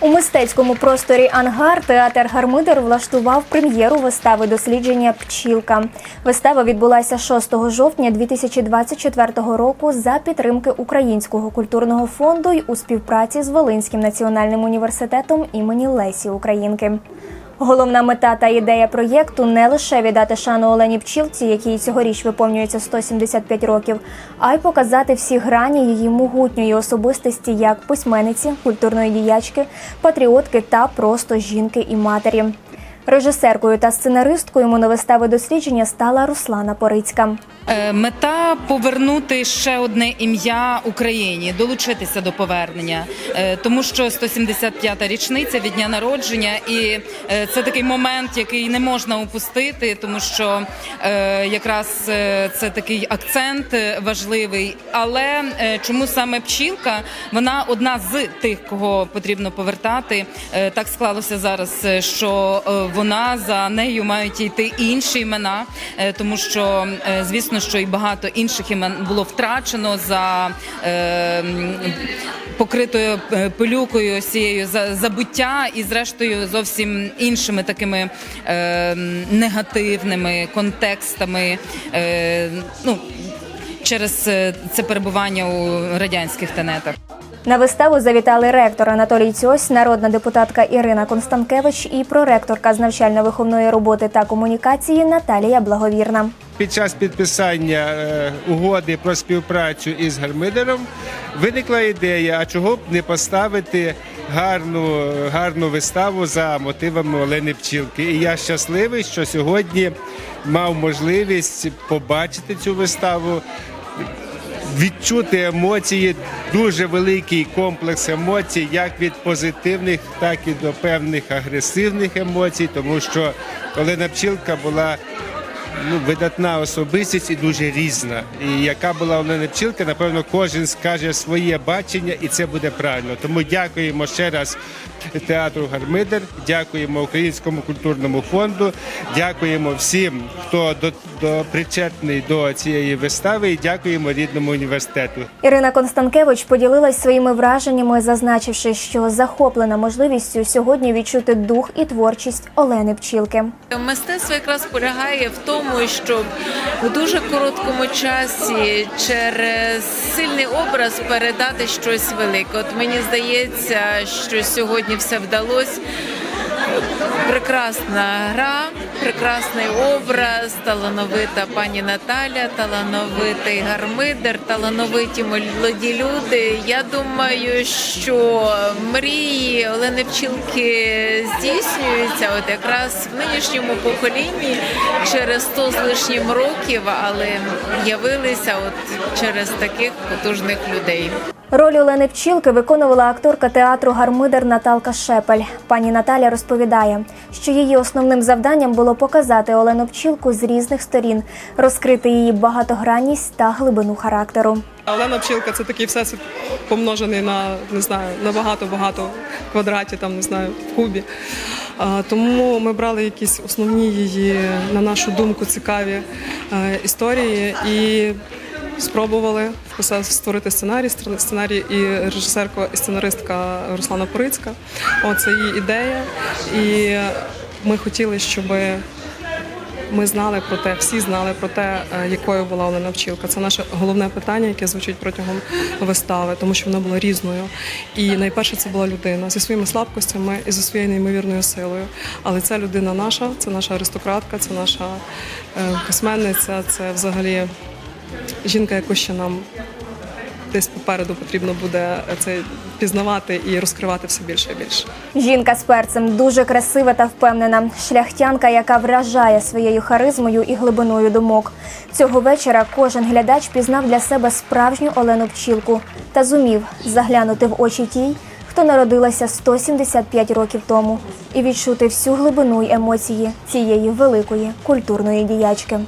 У мистецькому просторі Ангар театр Гармидер влаштував прем'єру вистави дослідження Пчілка. Вистава відбулася 6 жовтня 2024 року за підтримки Українського культурного фонду й у співпраці з Волинським національним університетом імені Лесі Українки. Головна мета та ідея проєкту не лише віддати шану Олені Пчілці, якій цьогоріч виповнюється 175 років, а й показати всі грані її могутньої особистості як письменниці, культурної діячки, патріотки та просто жінки і матері. Режисеркою та сценаристкою моновистави дослідження стала Руслана Порицька. Е, Мета повернути ще одне ім'я Україні, долучитися до повернення, Е, тому що 175-та річниця від дня народження, і е, це такий момент, який не можна упустити, тому що якраз це такий акцент важливий. Але чому саме пчілка? Вона одна з тих, кого потрібно повертати. Так склалося зараз, що вона за нею мають йти інші імена, тому що е, звісно, що і багато інших імен було втрачено за е, покритою е, пилюкою ось цією за- забуття, і зрештою зовсім іншими такими е, негативними контекстами. Е, ну, Через е, це перебування у радянських тенетах. На виставу завітали ректор Анатолій Цьось, народна депутатка Ірина Констанкевич і проректорка з навчально-виховної роботи та комунікації Наталія Благовірна. Під час підписання е, угоди про співпрацю із Гармидером виникла ідея, а чого б не поставити гарну, гарну виставу за мотивами Олени Пчілки. І я щасливий, що сьогодні мав можливість побачити цю виставу. Відчути емоції, дуже великий комплекс емоцій, як від позитивних, так і до певних агресивних емоцій, тому що Олена Пчілка була ну, видатна особистість і дуже різна. І яка була Олена Пчілка, напевно, кожен скаже своє бачення, і це буде правильно. Тому дякуємо ще раз театру Гармидер, дякуємо Українському культурному фонду, дякуємо всім, хто до, до причетний до цієї вистави, і дякуємо рідному університету. Ірина Констанкевич поділилась своїми враженнями, зазначивши, що захоплена можливістю сьогодні відчути дух і творчість Олени Пчілки. Мистецтво якраз полягає в тому, щоб в дуже короткому часі через сильний образ передати щось велике. От мені здається, що сьогодні все вдалося. Прекрасна гра, прекрасний образ, талановита пані Наталя, талановитий гармидер, талановиті молоді люди. Я думаю, що мрії Олени Пчілки здійснюються от якраз в нинішньому поколінні через 100 з лишнім років, але явилися от через таких потужних людей. Роль Олени Пчілки виконувала акторка театру Гармидер Наталка Шепель. Пані Наталя розповідає, що її основним завданням було показати Олену Пчілку з різних сторін, розкрити її багатогранність та глибину характеру. Олена Пчілка це такий всесвіт помножений на не знаю на багато-багато квадратів, там не знаю, в кубі. Тому ми брали якісь основні її, на нашу думку, цікаві е, історії і спробували створити сценарій. Сценарій і режисерка і сценаристка Руслана Порицька. Оце її ідея. І ми хотіли, щоби ми знали про те, всі знали про те, е, якою була Олена Вчилка. Це наше головне питання, яке звучить протягом вистави, тому що вона була різною. І найперше це була людина зі своїми слабкостями і зі своєю неймовірною силою. Але ця людина наша, це наша аристократка, це наша е, письменниця, це взагалі жінка, яку ще нам десь попереду потрібно буде це пізнавати і розкривати все більше і більше. Жінка з перцем дуже красива та впевнена. Шляхтянка, яка вражає своєю харизмою і глибиною думок. Цього вечора кожен глядач пізнав для себе справжню Олену Пчілку та зумів заглянути в очі тій, хто народилася 175 років тому, і відчути всю глибину й емоції цієї великої культурної діячки.